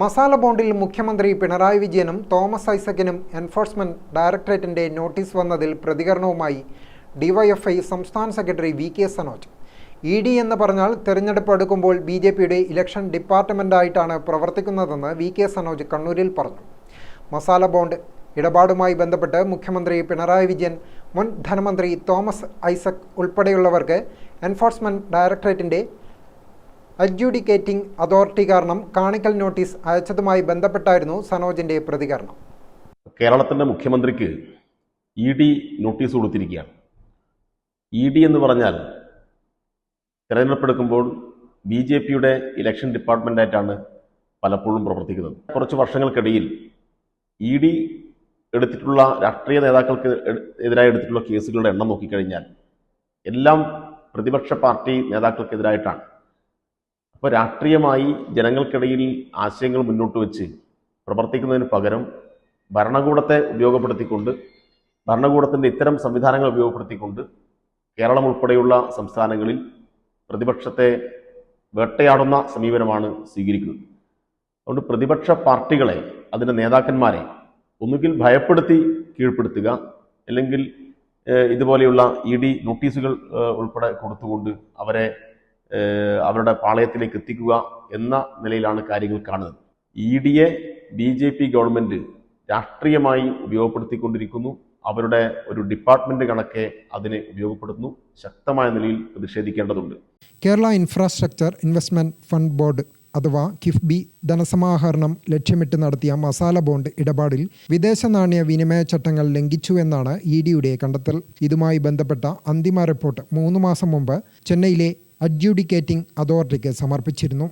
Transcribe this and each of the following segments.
മസാല ബോണ്ടിൽ മുഖ്യമന്ത്രി പിണറായി വിജയനും തോമസ് ഐസക്കിനും എൻഫോഴ്സ്മെന്റ് ഡയറക്ടറേറ്റിന്റെ നോട്ടീസ് വന്നതിൽ പ്രതികരണവുമായി ഡിവൈഎഫ്ഐ സംസ്ഥാന secretary V K Sanoj. E D എന്ന് പറഞ്ഞാൽ തെരഞ്ഞെടുപ്പ് അടുക്കുമ്പോൾ ബി ജെ പിയുടെ ഇലക്ഷൻ ഡിപ്പാർട്ട്മെന്റായിട്ടാണ് പ്രവർത്തിക്കുന്നതെന്ന് വി കെ സനോജ് കണ്ണൂരിൽ പറഞ്ഞു. മസാല ബോണ്ട് ഇടപാടുമായി ബന്ധപ്പെട്ട് മുഖ്യമന്ത്രി പിണറായി വിജയൻ മുൻ ധനമന്ത്രി തോമസ് ഐസക് ഉൾപ്പെടെയുള്ളവർക്ക് എൻഫോഴ്സ്മെന്റ് ഡയറക്ടറേറ്റിന്റെ അഡ്ജുഡിക്കേറ്റിംഗ് അതോറിറ്റി കാരണം കാണിക്കൽ നോട്ടീസ് അയച്ചതുമായി ബന്ധപ്പെട്ടായിരുന്നു സനോജിന്റെ പ്രതികരണം. കേരളത്തിന്റെ മുഖ്യമന്ത്രിക്ക് ഇ ഡി നോട്ടീസ് കൊടുത്തിരിക്കുകയാണ്. ഇ ഡി എന്ന് പറഞ്ഞാൽ തിരഞ്ഞെടുപ്പെടുക്കുമ്പോൾ ബി ജെ പിയുടെ ഇലക്ഷൻ ഡിപ്പാർട്ട്മെന്റായിട്ടാണ് പലപ്പോഴും പ്രവർത്തിക്കുന്നത്. കുറച്ച് വർഷങ്ങൾക്കിടയിൽ ഇ ഡി എടുത്തിട്ടുള്ള രാഷ്ട്രീയ നേതാക്കൾക്ക് എതിരായി എടുത്തിട്ടുള്ള കേസുകളുടെ എണ്ണം നോക്കിക്കഴിഞ്ഞാൽ എല്ലാം പ്രതിപക്ഷ പാർട്ടി നേതാക്കൾക്കെതിരായിട്ടാണ്. അപ്പോൾ രാഷ്ട്രീയമായി ജനങ്ങൾക്കിടയിൽ ആശയങ്ങൾ മുന്നോട്ട് വെച്ച് പ്രവർത്തിക്കുന്നതിന് പകരം ഭരണകൂടത്തെ ഉപയോഗപ്പെടുത്തിക്കൊണ്ട് ഭരണകൂടത്തിന്റെ ഇത്തരം സംവിധാനങ്ങൾ ഉപയോഗപ്പെടുത്തിക്കൊണ്ട് കേരളം ഉൾപ്പെടെയുള്ള സംസ്ഥാനങ്ങളിൽ പ്രതിപക്ഷത്തെ വേട്ടയാടുന്ന സമീപനമാണ് സ്വീകരിക്കുന്നത്. അതുകൊണ്ട് പ്രതിപക്ഷ പാർട്ടികളെ അതിന്റെ നേതാക്കന്മാരെ ഒന്നുകിൽ ഭയപ്പെടുത്തി കീഴ്പ്പെടുത്തുക അല്ലെങ്കിൽ ഇതുപോലെയുള്ള ഇ ഡി നോട്ടീസുകൾ ഉൾപ്പെടെ കൊടുത്തുകൊണ്ട് അവരെ അവരുടെ പാളയത്തിലേക്ക് എത്തിക്കുക എന്ന നിലയിലാണ് കാര്യങ്ങൾ കാണുന്നത്. ഇ ഡിയെ ബി ജെ പി ഗവൺമെന്റ് രാഷ്ട്രീയമായി ഉപയോഗപ്പെടുത്തിക്കൊണ്ടിരിക്കുന്നു. അവരുടെ ഒരു ഡിപ്പാർട്ട്മെന്റ് കണക്കെ അതിനെ ഉപയോഗപ്പെടുത്തുന്നു. ശക്തമായ നിലയിൽ പ്രതിഷേധിക്കേണ്ടതുണ്ട്. Kerala infrastructure investment fund board അഥവാ കിഫ്ബി ധനസമാഹരണം ലക്ഷ്യമിട്ട് നടത്തിയ മസാല ബോണ്ട് ഇടപാടിൽ വിദേശ നാണയ വിനിമയ ചട്ടങ്ങൾ ലംഘിച്ചു എന്നാണ് ഇ ഡിയുടെ കണ്ടെത്തൽ. ഇതുമായി ബന്ധപ്പെട്ട അന്തിമ റിപ്പോർട്ട് മൂന്ന് മാസം മുമ്പ് ചെന്നൈയിലെ അഡ്ജുഡിക്കേറ്റിംഗ് അതോറിറ്റിക്ക് സമർപ്പിച്ചിരുന്നു.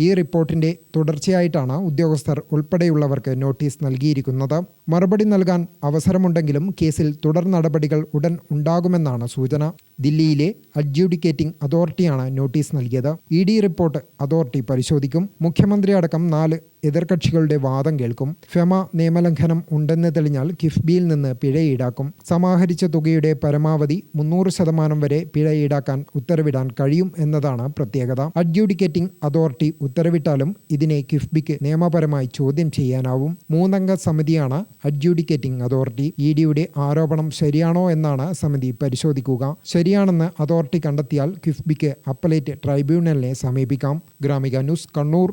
ഈ റിപ്പോർട്ടിന്റെ തുടർച്ചയായിട്ടാണ് ഉദ്യോഗസ്ഥർ ഉൾപ്പെടെയുള്ളവർക്ക് നോട്ടീസ് നൽകിയിരിക്കുന്നത്. മറുപടി നൽകാൻ അവസരമുണ്ടെങ്കിലും കേസിൽ തുടർ നടപടികൾ ഉടൻ ഉണ്ടാകുമെന്നാണ് സൂചന. ദില്ലിയിലെ അഡ്ജുഡിക്കേറ്റിംഗ് അതോറിറ്റിയാണ് നോട്ടീസ് നൽകിയത്. ഇ ഡി റിപ്പോർട്ട് അതോറിറ്റി പരിശോധിക്കും. മുഖ്യമന്ത്രി അടക്കം നാല് എതിർകക്ഷികളുടെ വാദം കേൾക്കും. ഫെമ നിയമലംഘനം ഉണ്ടെന്ന് തെളിഞ്ഞാൽ കിഫ്ബിയിൽ നിന്ന് പിഴ ഈടാക്കും. സമാഹരിച്ച തുകയുടെ പരമാവധി മുന്നൂറ് ശതമാനം വരെ പിഴ ഈടാക്കാൻ ഉത്തരവിടാൻ കഴിയും എന്നതാണ് പ്രത്യേകത. അഡ്ജുഡിക്കേറ്റിംഗ് അതോറിറ്റി ഉത്തരവിട്ടാലും ഇതിനെ കിഫ്ബിക്ക് നിയമപരമായി ചോദ്യം ചെയ്യാനാവും. മൂന്നംഗ സമിതിയാണ് അഡ്ജുഡിക്കേറ്റിംഗ് അതോറിറ്റി. ഇ ഡിയുടെ ആരോപണം ശരിയാണോ എന്നാണ് സമിതി പരിശോധിക്കുക. ശരിയാണെന്ന് അതോറിറ്റി കണ്ടെത്തിയാൽ കിഫ്ബിക്ക് അപ്പലേറ്റ് ട്രൈബ്യൂണലിനെ സമീപിക്കാം. ഗ്രാമിക ന്യൂസ് കണ്ണൂർ.